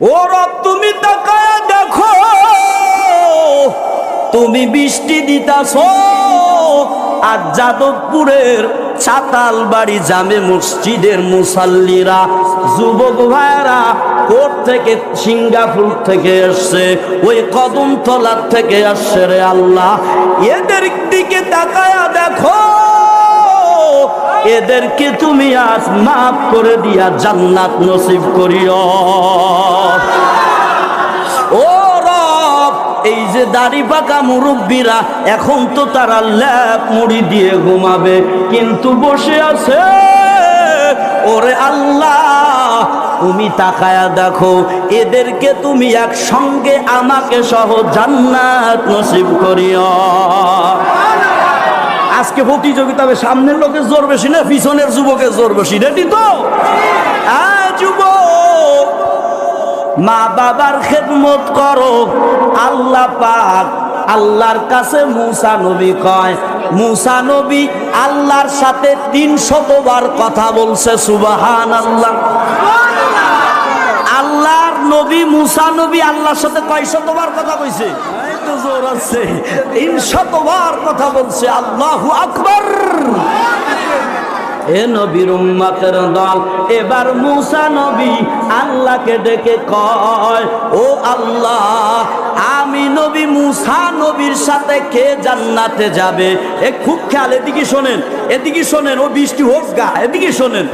ও তুমি তাকায় দেখো। তুমি বৃষ্টি দিতাছ। আর যাদবপুরের চাতাল বাড়ি জামে মসজিদের মুসাল্লিরা, যুবক ভাইরা কোর্ট থেকে সিঙ্গাপুর থেকে আসছে ওই কদম থেকে আসছে রে আল্লাহ। এদের দিকে তাকায়া দেখো। এদেরকে তুমি আজ মাফ করে দিয়া জান্নাত নসিব করিও। ও রব, এই যে দাড়ি পাকা মুরব্বীরা, এখন তো তারা ল্যাপ মুড়ি দিয়ে ঘুমাবে, কিন্তু বসে আছে। ওরে আল্লাহ, তুমি তাকায়া দেখো, এদেরকে তুমি একসঙ্গে আমাকে সহ জান্নাত নসিব করিও। আজকে প্রতিযোগিতা সামনের লোকের জোর বেশি না, পিছনের যুবকের জোর বেশি? রেডি তো? যুবক, মা বাবার খেদমত করো। আল্লাহ পাক আল্লাহর কাছে মুসা নবী কয়, মুসা নবী আল্লাহর সাথে তিন শতবার কথা বলছে সুবাহান আল্লাহ আল্লাহর নবী, মুসা নবী আল্লাহর সাথে কয় শতবার কথা কইছে? জোর আছে। ইনশতবার কথা বলছে আল্লাহু আকবার। এ নবীর উম্মতের দল, এবার মুসা নবী আল্লাহকে ডেকে কয়, ও আল্লাহ, আমি নবী মুসা নবীর সাথে কে জান্নাতে যাবে? এ খুব খেয়াল, এদিকে শোনেন এদিকে শোনেন, ও বৃষ্টি হোক গা, এদিকে শোনেন,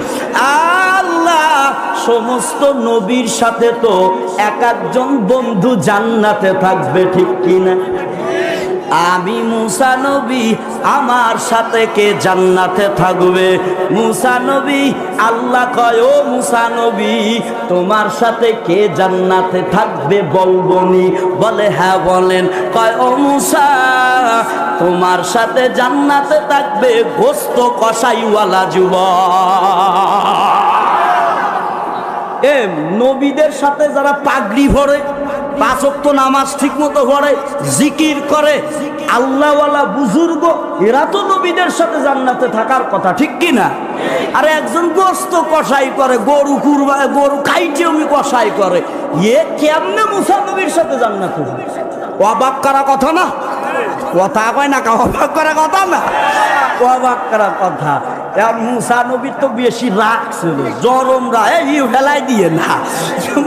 আল্লাহ, সমস্ত নবীর সাথে তো এক একজন বন্ধু জান্নাতে থাকবে, ঠিক কিনা আমি মুসা নবী, আমার সাথে কে জান্নাতে থাকবে? মুসা নবী, আল্লাহ কয়, ও মুসা নবী, তোমার সাথে কে জান্নাতে থাকবে বলবনি বলে হ্যাঁ বলেন। কয়, ও মুসা, তোমার সাথে জান্নাতে থাকবে গোস্ত কষাইওয়ালা যুব এ, নবীদের সাথে যারা পাগড়ি ভরে পাঁচক্ত নামাজ ঠিক মতো পড়ে, জিকির করে, আল্লাহওয়ালা বুজুর্গ, এরা তো নবীদের সাথে জান্নাতে থাকার কথা, ঠিক কি না? আরে একজন গোস্ত কষাই করে, গরু কুরবা, গরু খাইতে আমি কষাই করে, এ কেমনে মুসা নবীর সাথে জান্নাতে? অবাক করা কথা না? কথা কয় না অবাক করা কথা না? অবাক করা কথা। আর মুসা তো বেশি রাগ ছিল, চরম রাগ। এই ফেলাই দিয়ে না।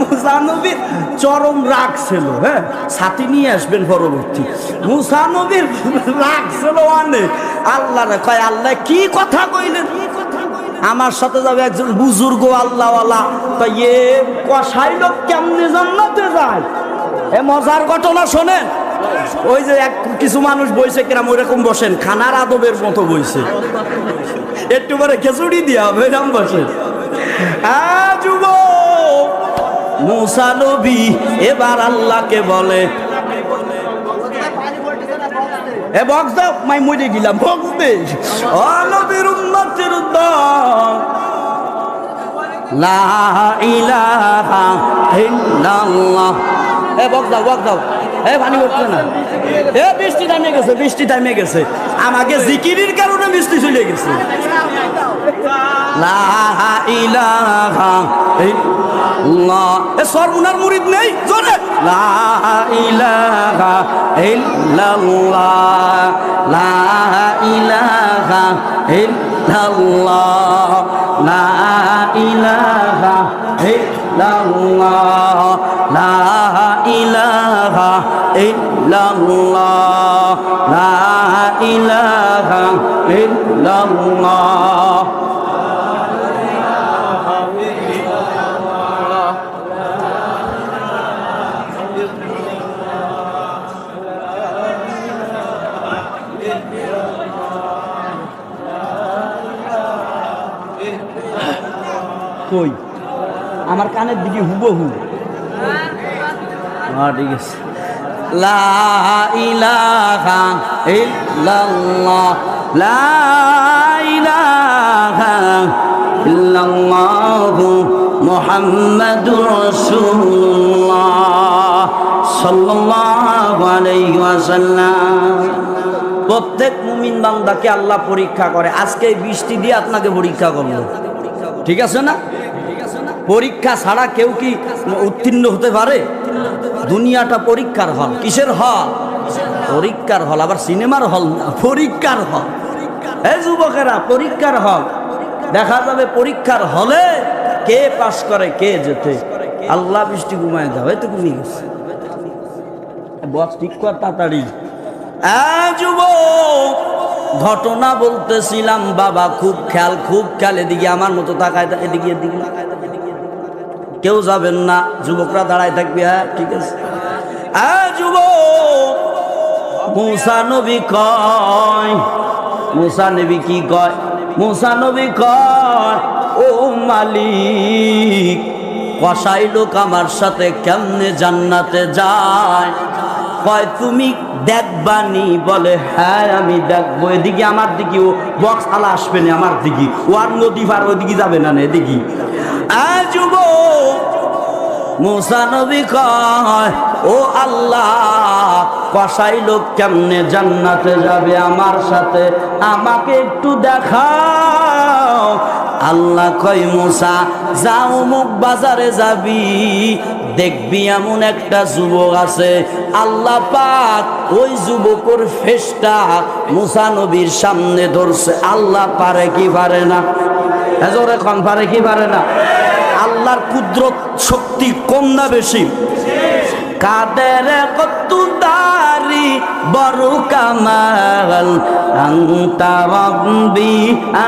মুসা নবীর চরম রাগ ছিল হ্যাঁ সাথে নিয়ে আসবেন পরবর্তী। মুসা নবীর রাগ ছিল অনেক আল্লাহ রে কয়, আল্লাহ কি কথা কইলেন? আমার সাথে যাবে একজন বুজুর্গ আল্লাহওয়ালা। তা এ কষাই লোক কেমনে জান্নাতে যায়? এ মজার ঘটনা শোনেন। ওই যে এক কিছু মানুষ বইছে কিরাম ওইরকম বসেন। খানার আদবের মতো বইছে। একটু পরে খেচুড়ি দিয়া হবে এরকম বসে। আ, যুবক মুসা নবী এবার আল্লাহকে বলে। এ বক্স দাও মাই মরে গেলাম ও নবীর উম্মতের দল লা ইলাহা ইল্লাল্লাহ। এ বক্স দাও বক্স দাও। এ, পানি উঠছে না। এ, বৃষ্টি থামে গেছে, বৃষ্টি থামে গেছে। আমাকে জিকিরির কারণে বৃষ্টি চলে গেছে। সর্বনার মুরিদ নেই, জোরে। লা ইলাহা ইল্লাল্লাহ। লা ইলাহা ইল্লাল্লাহ। লা ইলাহা ইল্লাল্লাহ। আমার কানের দিকে হুবহু। হ্যাঁ ঠিক আছে। লা লা ইলাহা ইল্লাল্লাহ মুহাম্মাদুর রাসূলুল্লাহ। সাল্লাল্লাহু আলাইহি প্রত্যেক মুমিন বান্দাকে আল্লাহ পরীক্ষা করে। আজকে বৃষ্টি দিয়ে আপনাকে পরীক্ষা করল। ঠিক আছে না? পরীক্ষা ছাড়া কেউ কি উত্তীর্ণ হতে পারে? দুনিয়াটা পরীক্ষার হল। কিসের হল? পরীক্ষার হল। আবার সিনেমার হল না, পরীক্ষার হল। যুবকেরা, পরীক্ষার হল। দেখা যাবে পরীক্ষার হলে কে পাশ করে, কে যেতে আল্লাহ বৃষ্টি ঘুমায় দাও তো ঘুমিয়ে গেছে। বস, ঠিক কর তাড়াতাড়ি। যুবক, ঘটনা বলতেছিলাম, বাবা খুব খেয়াল খুব খেয়াল, এদিকে আমার মতো তাকায়, এদিকে এদিকে। কেউ যাবেন না যুবকরা দাঁড়ায় থাকবে হ্যাঁ ঠিক আছে। আহ, যুবক নবী কয় মুসা নবী কি কয়? মুসা নবী কয় ও মালিক কসাই লোক আমার সাথে কেমনে জান্নাতে যায়? কয় তুমি দেখবানি? বলে হ্যাঁ আমি দেখব। এদিকে আমার দিকে ও বক্স আলা আসবে না আমার দিকে। ও আর নদী পার ওইদিকে যাবে না এদিকে। আ যুবক মুসা কয়, ও আল্লাহ, কসাই লোক কেমনে জান্নাতে যাবে আমার সাথে? আমাকে একটু দেখাও। আল্লাহ কয়, মুসা, যাও মুখ বাজারে যাবি, দেখবি এমন একটা যুবক আছে। আল্লাহ পাক ওই যুবকের ফেসটা মুসা নবীর সামনে ধরছে। আল্লাহ পারে কি পারে না? এজরে কন পারে কি পারে না? আল্লাহর কুদরত শক্তি কম না বেশি। কাদের কত দারি বড় কামাল? আন্তা রব্বি,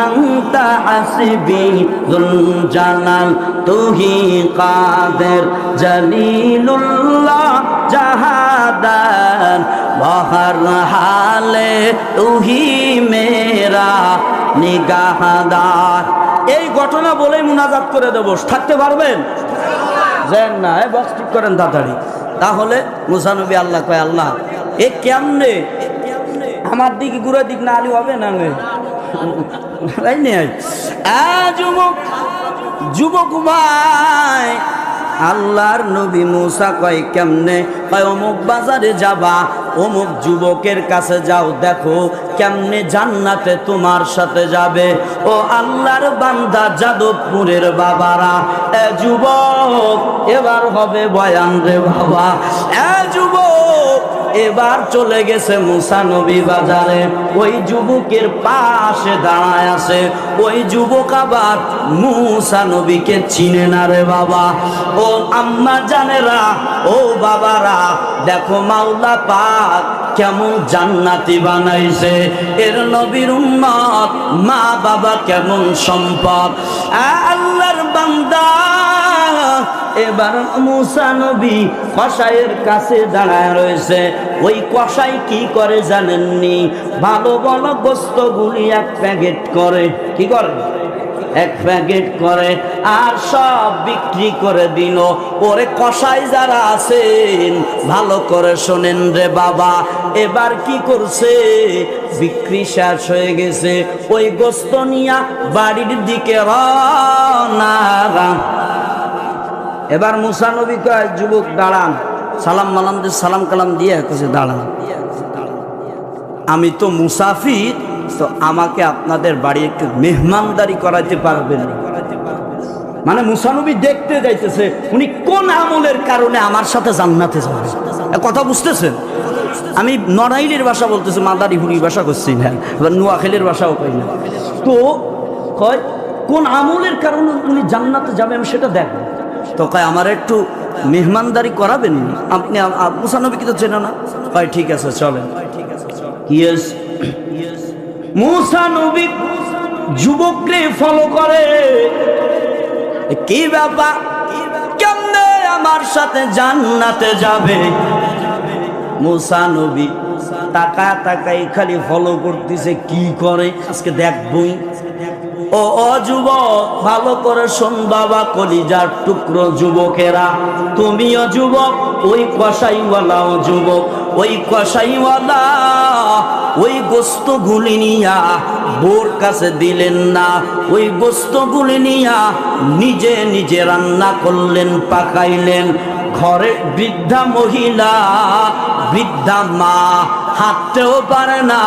আন্তা হাসিবি জুল জালাল তুহি কাদের, জলিলুল্লাহ জাহাদান। বহর হালে তুহি মেরা নিগাহদার। এই ঘটনা বলেই মুনাজাত করে দেবো। থাকতে পারবেন? যেন না এ বক্স ঠিক করেন তাড়াতাড়ি। তাহলে মুসানবী আল্লাহ কয়, আল্লাহ, এ কেমনে? আমার দিকে ঘুরে দিক না আলি হবে না? তাই আল্লাহর নবী মুসা কয়, কেমনে? কয়, অমুক বাজারে যাবা, অমুক যুবকের কাছে যাও, দেখো কেমনে জান্নাতে তোমার সাথে যাবে? ও আল্লাহর বান্দা, যাদবপুরের বাবারা, এ যুবক, এবার হবে বয়ান রে বাবা। এ যুবক, এবার চলে গেছে মুসা নবী বাজারে। ওই যুবকের পাশে দাঁড়ায় আছে। ওই যুবক আবার মুসা নবীকে চিনে না রে বাবা। ও আম্মা জানেরা, ও বাবারা, দেখো মাওলা পাক কেমন জান্নাতি বানাইছে? এর নবীর উম্মত, মা বাবা কেমন সম্পদ? আল্লাহর বান্দা, এবার মুসা নবী কসাইয়ের কাছে দাঁড়ায় রয়েছে। ওই কসাই কি করে জানেননি? ভালো ভালো গোস্তগুলি এক প্যাকেট করে। কি করে? এক প্যাকেট করে আর সব বিক্রি করে দিল। ওরে কষাই যারা আছেন, ভালো করে শোনেন রে বাবা। এবার কি করছে? বিক্রি শেষ হয়ে গেছে। ওই গোস্ত নিয়া বাড়ির দিকে রওনা এবার মুসানবী কয়, যুবক, দাঁড়ান। সালাম মালাম সালাম কালাম দিয়ে কাছে দাঁড়ান। আমি তো মুসাফির তো আমাকে আপনাদের বাড়ি একটু মেহমানদারি করাইতে পারবেন। মানে মুসানবী দেখতে যাইতেছে উনি কোন আমলের কারণে আমার সাথে জান্নাতে যাবেন কথা বুঝতেছেন? আমি নড়াইলের ভাষা বলতেছি মাদারি হুড়ি ভাষা করছি না এবার নোয়াখালীর ভাষাও কই না। তো কয় কোন আমলের কারণে উনি জান্নাতে যাবে আমি সেটা দেখব তো কয় আমার একটু মেহমানদারি করাবেন? আপনি মুসানবীকে তো চেনা না? কয় ঠিক আছে চলেন। ঠিক ইয়েস মুসা নবী যুবককে ফলো করে। কি ব্যাপার? কেমনে আমার সাথে জান্নাতে যাবে? মুসা নবী তাকা তাকাই খালি ফলো করতেছে, কি করে? আজকে দেখবই ও ও যুবক, ভালো করে শোন বাবা, কলিজার টুকরো যুবকেরা। তুমিও যুবক, ওই কষাইওয়ালাও যুবক। ওই কষাইওয়ালা ওই গোস্তগুলি নিয়া বোর কাছে দিলেন না। ওই গোস্তগুলি নিয়া নিজে নিজে রান্না করলেন, পাকাইলেন। ঘরে বৃদ্ধা মহিলা, বৃদ্ধা মা, হাঁটতেও পারে না,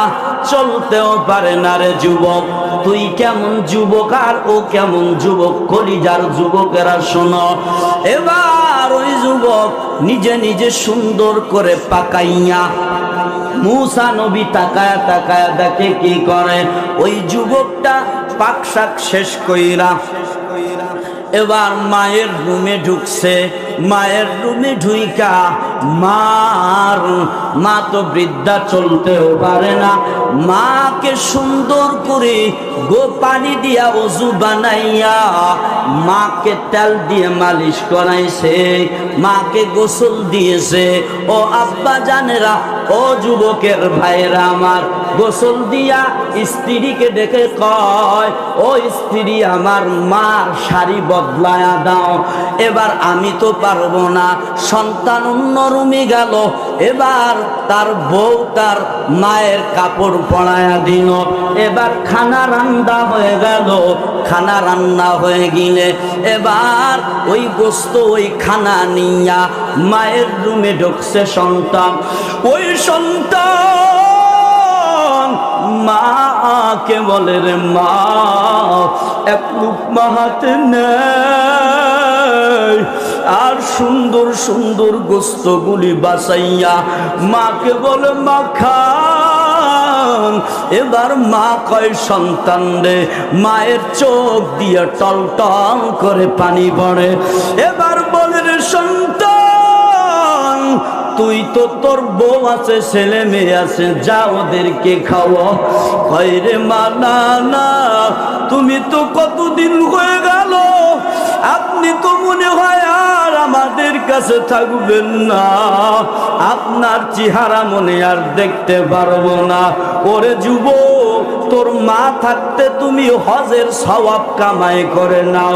চলতেও পারে না রে যুবক। তুই কেমন যুবক আর ও কেমন যুবক, কলিজার যুবকেরা শোনো। এবার ওই যুবক নিজে নিজে সুন্দর করে পাকাইয়া মুসা নবী তাকায়া তাকায়া দেখে কি করে? ওই যুবকটা পাক শাক শেষ কইরা এবার মায়ের রুমে ঢুকছে। মায়ের রুমে ঢুইকা মার। মা তো বৃদ্ধা চলতেও পারে না। মাকে সুন্দর করে গো পানি দিয়া অজু বানাইয়া মাকে তেল দিয়ে মালিশ করাইছে, মাকে গোসল দিয়েছে। ও আব্বা জানেরা, ও যুবকের ভাইরা আমার, গোসল দিয়া স্ত্রীকে ডেকে কয়, ও স্ত্রী, আমার মার শাড়ি বদলায়া দাও। এবার আমি তো পারব না, সন্তান অন্য রুমে গেল। এবার তার বউ তার মায়ের কাপড় পরায়া দিল। এবার খানা রান্না হয়ে গেল। খানা রান্না হয়ে গেলে এবার ওই গোস্ত ওই খানা নিয়া মায়ের রুমে ঢুকছে সন্তান। ওই সন্তান মাকে বলে, রে মা, এক লুকমা হাতে নেই। আর সুন্দর সুন্দর গোস্তগুলি বাসাইয়া মাকে বলে, মা খান, এবার মা কয়, সন্তান রে, মায়ের চোখ দিয়ে টল টল করে পানি পড়ে। এবার বলে, রে সন্তান, তুই তো তোর বউ আছে, ছেলে মেয়ে আছে যা ওদেরকে খাওয়া হয় রে মা, না না, তুমি তো কতদিন হয়ে গেল? আপনি তো মনে হয় আর আমাদের কাছে থাকবেন না। আপনার চেহারা মনে আর দেখতে পারব না। ওরে যুব তোর মা থাকতে তুমি হজের সওয়াব কামাই করে নাও।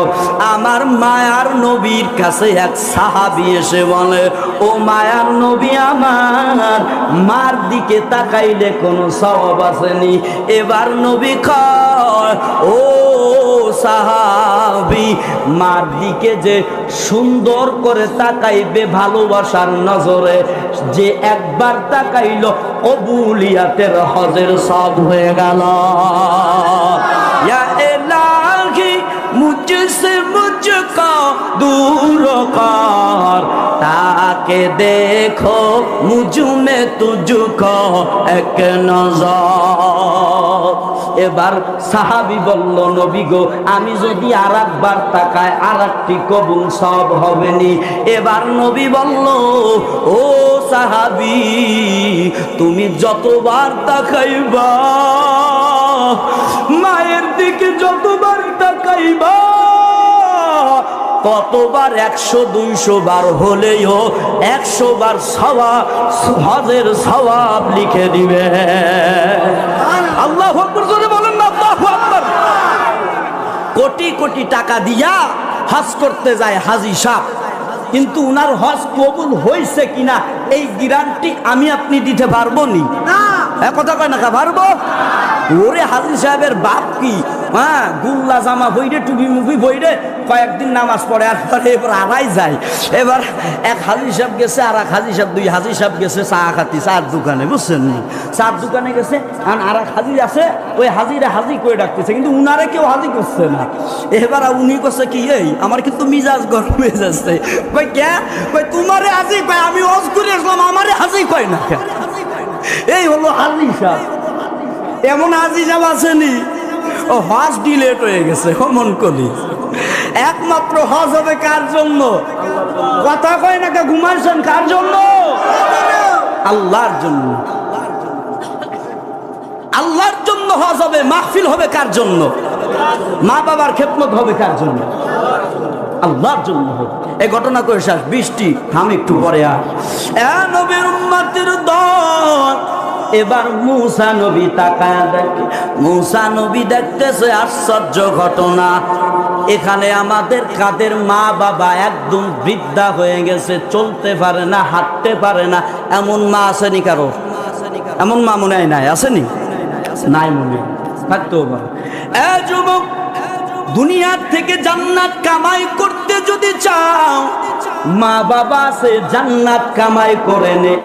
আমার মায়ার নবীর কাছে এক সাহাবি এসে বলে, ও মায়ার নবী আমার, মার দিকে তাকাইলে কোনো সওয়াব আসেনি। এবার নবী কয়, ও সাহাবি মার দিকে যে সুন্দর করে তাকাইবে ভালোবাসার নজরে, যে একবার তাকাইল কবুলিয়াতের হজের সব হয়ে গেল। ইয়া এলাহি কা দূর কর তাকে দেখো মুঝুমে তুঝকো এক নজর। এবার সাহাবি বলল, নবী গো, আমি যদি আর একবার তাকায় আর একটি কবুল সব হবেনি। এবার নবী বলল, ও সাহাবি, তুমি যতবার তাকাইবা, মায়ের দিকে যতবার তাকাইবা কতবার একশো দুইশো বার হলেও একশো বার সবাব হজের সবাব লিখে দিবে। আল্লাহ বলেন না কোটি কোটি টাকা দিয়া হজ করতে যায় হাজি সাহ কিন্তু উনার হজ কবুল হয়েছে কিনা এই গ্যারান্টি আমি আপনি দিতে পারব নি? কথা কয় না পারব? ওরে হাজি সাহেবের বাপ কি? হ্যাঁ গুল্লা জামা বইরে, টুপি মুপি বইরে কয়েকদিন নামাজ পড়ে আর পরে এবার আড়াই যায়। এবার এক হাজির সাহেব গেছে আর এক হাজি সাহেব, দুই হাজির সাহেব গেছে, চা খাতি, চার দোকানে, বুঝছেন নি? চার দোকানে গেছে, আর আর এক হাজির আছে, ওই হাজিরা হাজি করে ডাকতেছে, কিন্তু উনারে কেউ হাজি করছে না। এবার উনি করছে কি, এই, আমার কিন্তু মিজাজ গরম হয়ে যাচ্ছে। কই কে? কই তোমারে হাজি কয়, আমি অজ করে আসলাম, আমারে হাজি কয় না? এই হলো হাজি সাহেব। এমন হাজি সাহেব আসেনি ও হজ ডিলেট হয়ে গেছে মন করি একমাত্র হজ হবে কার জন্য? কথা কয় না ঘুমাইছেন কার জন্য? আল্লাহর জন্য। আল্লাহর জন্য হজ হবে, মাহফিল হবে কার জন্য? মা বাবার খেদমত হবে কার জন্য? আল্লাহর জন্য হবে। এই ঘটনা করে শেষ, বৃষ্টি থাম একটু পরে আর নবীর উম্মতের দল এবার মুসা নবী তাকায় দেখে, মুসা নবী দেখতেছে আশ্চর্য ঘটনা। এখানে আমাদের কাদের মা বাবা একদম বৃদ্ধা হয়ে গেছে, চলতে পারে না, হাঁটতে পারে না। এমন মা আসেনি কারও? এমন মা মনে হয় নাই, আসেনি? নাই মনে। থাকতেও পারে। যুবক, দুনিয়ার থেকে জান্নাত কামাই করতে যদি চাও, মা বাবা সে জান্নাত কামাই করে নে।